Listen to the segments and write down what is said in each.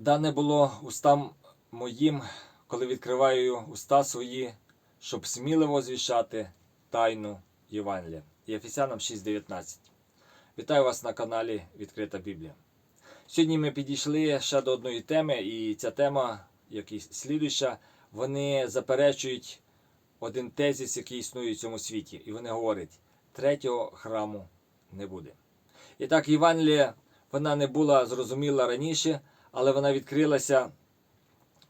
Дане було устам моїм, коли відкриваю уста свої, щоб сміливо звіщати тайну Євангелія. Єфесянам 6.19. Вітаю вас на каналі Відкрита Біблія. Сьогодні ми підійшли ще до одної теми, і ця тема, як і слідуща, вони заперечують один тезис, який існує в цьому світі. І вони говорять, третього храму не буде. І так, Євангелія, вона не була зрозуміла раніше, але вона відкрилася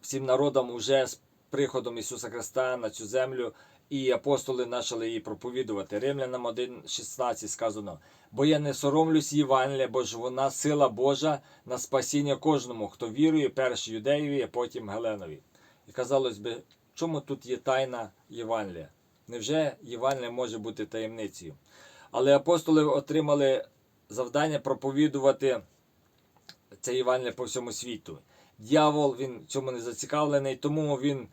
всім народам уже з приходом Ісуса Христа на цю землю, і апостоли почали її проповідувати. Римлянам 1,16 сказано: бо я не соромлюсь Євангелія, бо ж вона сила Божа на спасіння кожному, хто вірує, перш юдеєві, а потім Геленові. І казалось би, чому тут є тайна Євангелія? Невже Євангелія може бути таємницею? Але апостоли отримали завдання проповідувати це Євангеліє по всьому світу. Дьявол він цьому не зацікавлений, тому він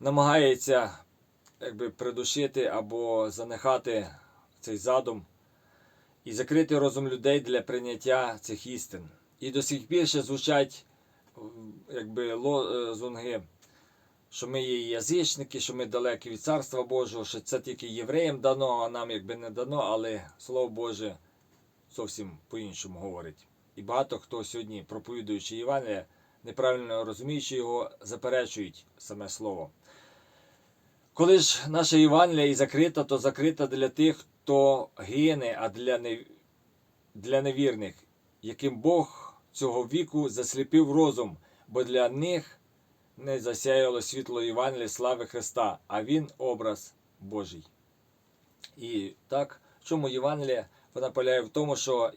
намагається якби, придушити або занехати цей задум і закрити розум людей для прийняття цих істин. І до сих пір ще звучать якби, лозунги, що ми є язичники, що ми далекі від Царства Божого, що це тільки євреям дано, а нам якби не дано, але Слово Боже зовсім по-іншому говорить. І багато хто сьогодні, проповідуючи Євангелія, неправильно розуміючи його, заперечують саме слово. Коли ж наша Євангелія і закрита, то закрита для тих, хто гине, а для, не... для невірних, яким Бог цього віку засліпив розум, бо для них не засяяло світло Євангелія слави Христа, а Він образ Божий. І так, в чому Євангелія? Вона полягає в тому, що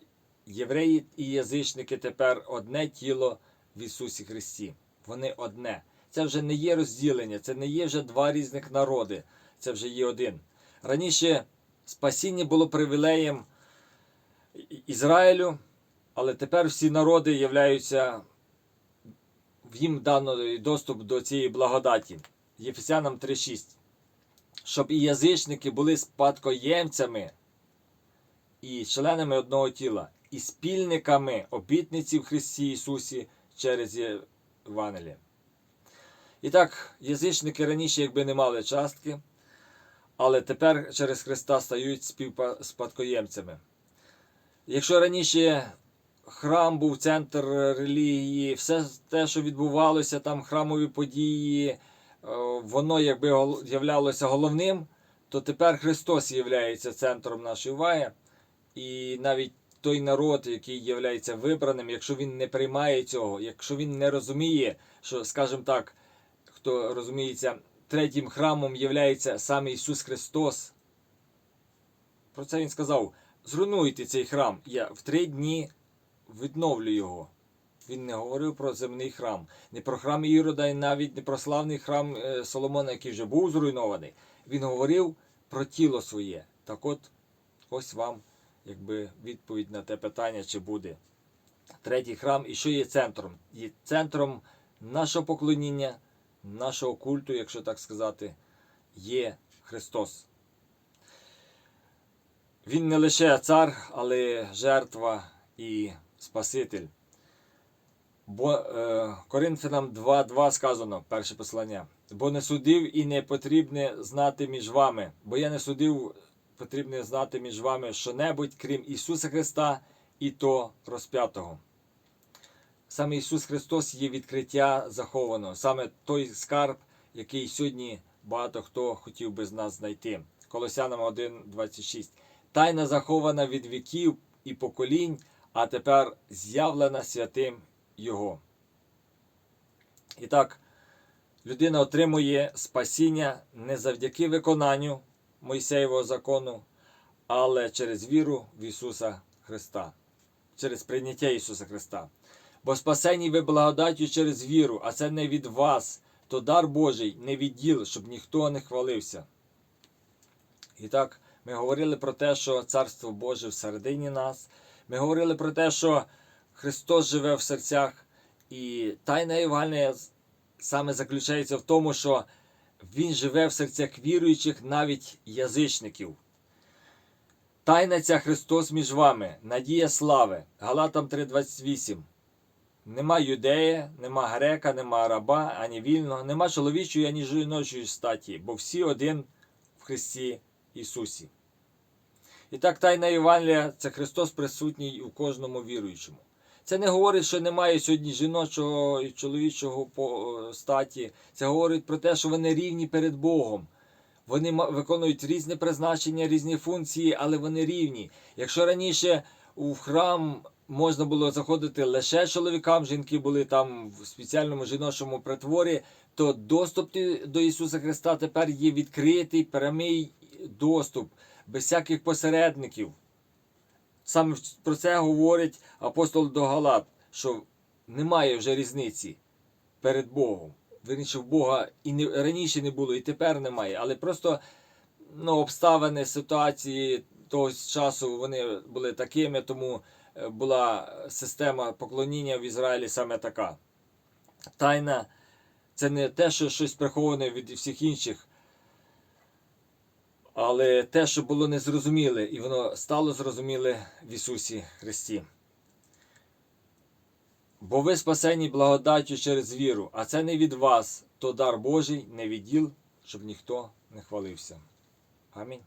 євреї і язичники тепер одне тіло в Ісусі Христі. Вони одне. Це вже не є розділення, це не є вже два різних народи, це вже є один. Раніше спасіння було привілеєм Ізраїлю, але тепер всі народи являються їм дано доступ до цієї благодаті. Єфесянам 3.6. Щоб і язичники були спадкоємцями і членами одного тіла, і спільниками обітниці в Христі Ісусі через Євангеліє. І так, язичники раніше якби не мали частки, але тепер через Христа стають співпа- спадкоємцями. Якщо раніше храм був центр релігії, все те, що відбувалося, там храмові події, е, воно якби являлося головним, то тепер Христос є центром нашої уваги. І навіть той народ, який є вибраним, якщо він не приймає цього, якщо він не розуміє, що, скажімо так, хто розуміється, третім храмом є саме Ісус Христос. Про це він сказав: зруйнуйте цей храм, я в три дні відновлю його. Він не говорив про земний храм, не про храм Ірода і навіть не про славний храм е, Соломона, який вже був зруйнований. Він говорив про тіло своє. Так от, ось вам якби відповідь на те питання, чи буде третій храм і що є центром. Є центром нашого поклоніння, нашого культу, якщо так сказати, є Христос. Він не лише цар, але жертва і Спаситель. Бо е, Коринфянам 2.2 сказано, перше послання. Бо не судив і не потрібне знати між вами, бо я не судив, потрібне знати між вами що-небудь, крім Ісуса Христа і то розп'ятого. Саме Ісус Христос є відкриття заховано, саме той скарб, який сьогодні багато хто хотів би з нас знайти. Колосянам 1.26. Тайна захована від віків і поколінь, а тепер з'явлена святим Його. І так, людина отримує спасіння не завдяки виконанню Мойсеєвого закону, але через віру в Ісуса Христа, через прийняття Ісуса Христа. Бо спасені ви благодаттю через віру, а це не від вас, то дар Божий не від діл, щоб ніхто не хвалився. І так, ми говорили про те, що Царство Боже всередині нас. Ми говорили про те, що Христос живе в серцях, і тайна Євангелія саме заключається в тому, що Він живе в серцях віруючих, навіть язичників. Тайна ця Христос між вами, надія слави. Галатам 3:28. Нема юдея, нема грека, нема раба, ані вільного, нема чоловічої, ані жіночої статі, бо всі один в Христі Ісусі. І так тайна Євангелія це Христос присутній у кожному віруючому. Це не говорить, що немає сьогодні жіночого і чоловічого по- статі. Це говорить про те, що вони рівні перед Богом. Вони виконують різне призначення, різні функції, але вони рівні. Якщо раніше у храм можна було заходити лише чоловікам, жінки були там в спеціальному жіночому притворі, то доступ до Ісуса Христа тепер є відкритий, прямий доступ, без всяких посередників. Саме про це говорить апостол до Галат, що немає вже різниці перед Богом. Вірніше, в Бога і не, раніше не було, і тепер немає. Але просто ну, обставини, ситуації того часу вони були такими, тому е, була система поклоніння в Ізраїлі саме така. Тайна це не те, що щось приховане від всіх інших, але те, що було незрозуміле, і воно стало зрозуміле в Ісусі Христі. Бо ви спасені благодаттю через віру, а це не від вас, то дар Божий, не від діл, щоб ніхто не хвалився. Амінь.